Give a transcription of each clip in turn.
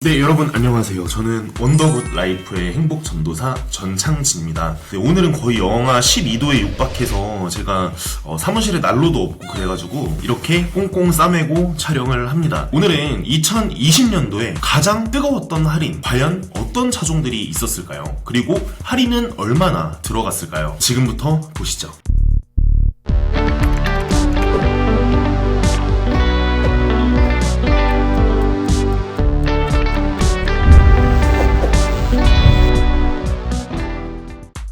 네, 여러분 안녕하세요. 저는 원더굿 라이프의 행복 전도사 전창진입니다. 네, 오늘은 거의 영하 12도에 육박해서 제가 어, 사무실에 난로도 없고 그래가지고 이렇게 꽁꽁 싸매고 촬영을 합니다. 오늘은 2020년도에 가장 뜨거웠던 할인, 과연 어떤 차종들이 있었을까요? 그리고 할인은 얼마나 들어갔을까요? 지금부터 보시죠.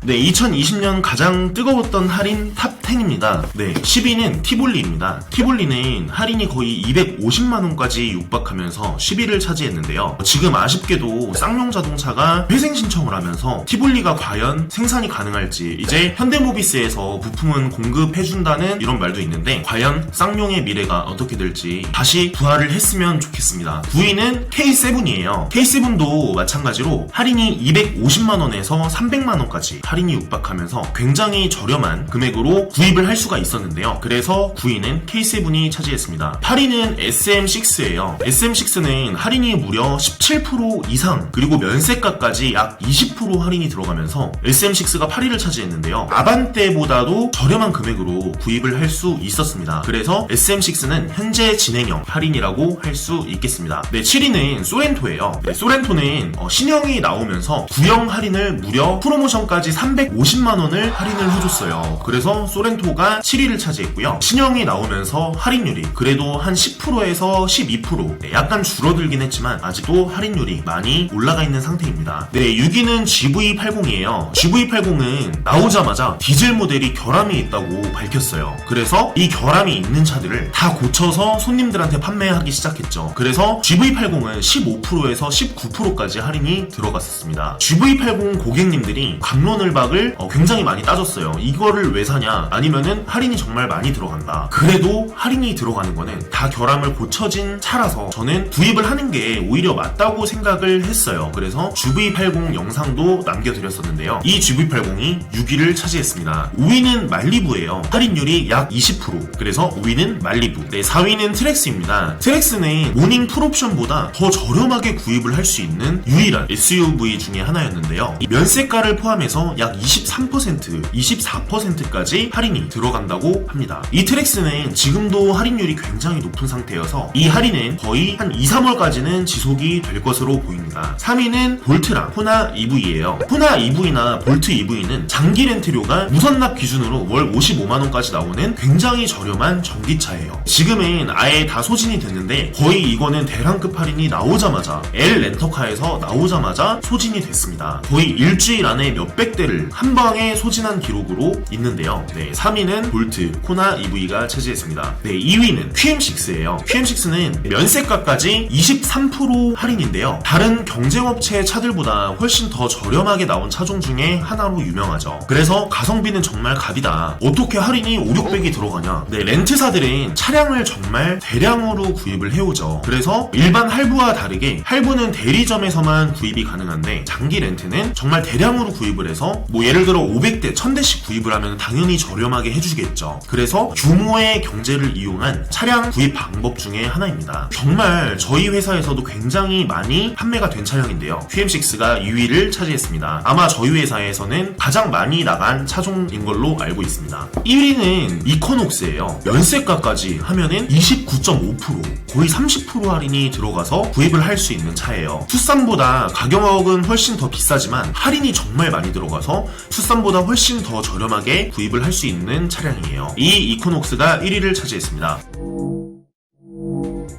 네, 2020년 가장 뜨거웠던 할인 탑 10입니다. 네, 10위는 티볼리입니다. 티볼리는 할인이 거의 250만원까지 육박하면서 10위를 차지했는데요. 지금 아쉽게도 쌍용 자동차가 회생 신청을 하면서 티볼리가 과연 생산이 가능할지 이제 현대모비스에서 부품은 공급해준다는 이런 말도 있는데 과연 쌍용의 미래가 어떻게 될지 다시 부활을 했으면 좋겠습니다. 9위는 K7이에요. K7도 마찬가지로 할인이 250만원에서 300만원까지 할인이 육박하면서 굉장히 저렴한 금액으로 구입을 할 수가 있었는데요. 그래서 9위는 K7이 차지했습니다. 8위는 SM6예요. SM6는 할인이 무려 17% 이상 그리고 면세가까지 약 20% 할인이 들어가면서 SM6가 8위를 차지했는데요. 아반떼보다도 저렴한 금액으로 구입을 할 수 있었습니다. 그래서 SM6는 현재 진행형 할인이라고 할 수 있겠습니다. 네, 7위는 소렌토예요. 네, 소렌토는 어, 신형이 나오면서 구형 할인을 무려 프로모션까지 350만 원을 할인을 해줬어요. 그래서 소렌토가 7위를 차지했고요. 신형이 나오면서 할인율이 그래도 한 10%에서 12% 네, 약간 줄어들긴 했지만 아직도 할인율이 많이 올라가 있는 상태입니다. 네, 6위는 GV80이에요. GV80은 나오자마자 디젤 모델이 결함이 있다고 밝혔어요. 그래서 이 결함이 있는 차들을 다 고쳐서 손님들한테 판매하기 시작했죠. 그래서 GV80은 15%에서 19%까지 할인이 들어갔었습니다. GV80 고객님들이 감론을 박을 어, 굉장히 많이 따졌어요. 이거를 왜 사냐? 아니면은 할인이 정말 많이 들어간다. 그래도 할인이 들어가는 거는 다 결함을 고쳐진 차라서 저는 구입을 하는 게 오히려 맞다고 생각을 했어요. 그래서 GV80 영상도 남겨드렸었는데요. 이 GV80이 6위를 차지했습니다. 5위는 말리부예요. 할인율이 약 20%. 그래서 5위는 말리부. 네, 4위는 트렉스입니다. 트렉스는 모닝 풀옵션보다 더 저렴하게 구입을 할 수 있는 유일한 SUV 중에 하나였는데요. 이 면세가를 포함해서 약 23%, 24%까지 할인이 들어간다고 합니다. 이 트렉스는 지금도 할인율이 굉장히 높은 상태여서 이 할인은 거의 한 2, 3월까지는 지속이 될 것으로 보입니다. 3위는 볼트랑 호나 EV예요. 호나 EV나 볼트 EV는 장기 렌트료가 무선납 기준으로 월 55만원까지 나오는 굉장히 저렴한 전기차예요. 지금은 아예 다 소진이 됐는데 거의 이거는 대량급 할인이 나오자마자 L 렌터카에서 나오자마자 소진이 됐습니다. 거의 일주일 안에 몇백 대를 한 방에 소진한 기록으로 있는데요. 네, 3위는 볼트, 코나 EV가 차지했습니다. 네, 2위는 QM6예요. QM6는 면세가까지 23% 할인인데요. 다른 경쟁업체 차들보다 훨씬 더 저렴하게 나온 차종 중에 하나로 유명하죠. 그래서 가성비는 정말 갑이다. 어떻게 할인이 5, 600이 들어가냐? 네, 렌트사들은 차량을 정말 대량으로 구입을 해오죠. 그래서 일반 할부와 다르게 할부는 대리점에서만 구입이 가능한데 장기 렌트는 정말 대량으로 구입을 해서 뭐 예를 들어 500대, 1000대씩 구입을 하면 당연히 저렴하게 해주겠죠. 그래서 규모의 경제를 이용한 차량 구입 방법 중에 하나입니다. 정말 저희 회사에서도 굉장히 많이 판매가 된 차량인데요. QM6가 2위를 차지했습니다. 아마 저희 회사에서는 가장 많이 나간 차종인 걸로 알고 있습니다. 1위는 이코녹스예요. 면세가까지 하면은 29.5% 거의 30% 할인이 들어가서 구입을 할 수 있는 차예요. 투싼보다 가격은 훨씬 더 비싸지만 할인이 정말 많이 들어가서 투싼보다 훨씬 더 저렴하게 구입을 할 수 있는 차량이에요. 이 이코녹스가 1위를 차지했습니다.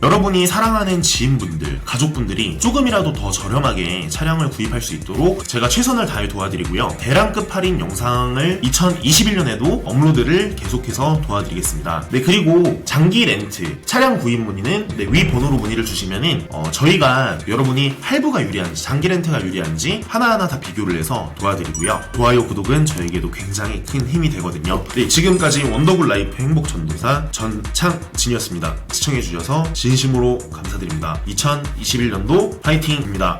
여러분이 사랑하는 지인분들, 가족분들이 조금이라도 더 저렴하게 차량을 구입할 수 있도록 제가 최선을 다해 도와드리고요. 대량급 할인 영상을 2021년에도 업로드를 계속해서 도와드리겠습니다. 네, 그리고 장기 렌트, 차량 구입 문의는 네, 위 번호로 문의를 주시면은 어, 저희가 여러분이 할부가 유리한지, 장기 렌트가 유리한지 하나하나 다 비교를 해서 도와드리고요. 좋아요, 구독은 저에게도 굉장히 큰 힘이 되거든요. 네, 지금까지 원더굴 라이프 행복 전도사 전창진이었습니다. 시청해주셔서 진심으로 감사드립니다. 2021년도 파이팅입니다.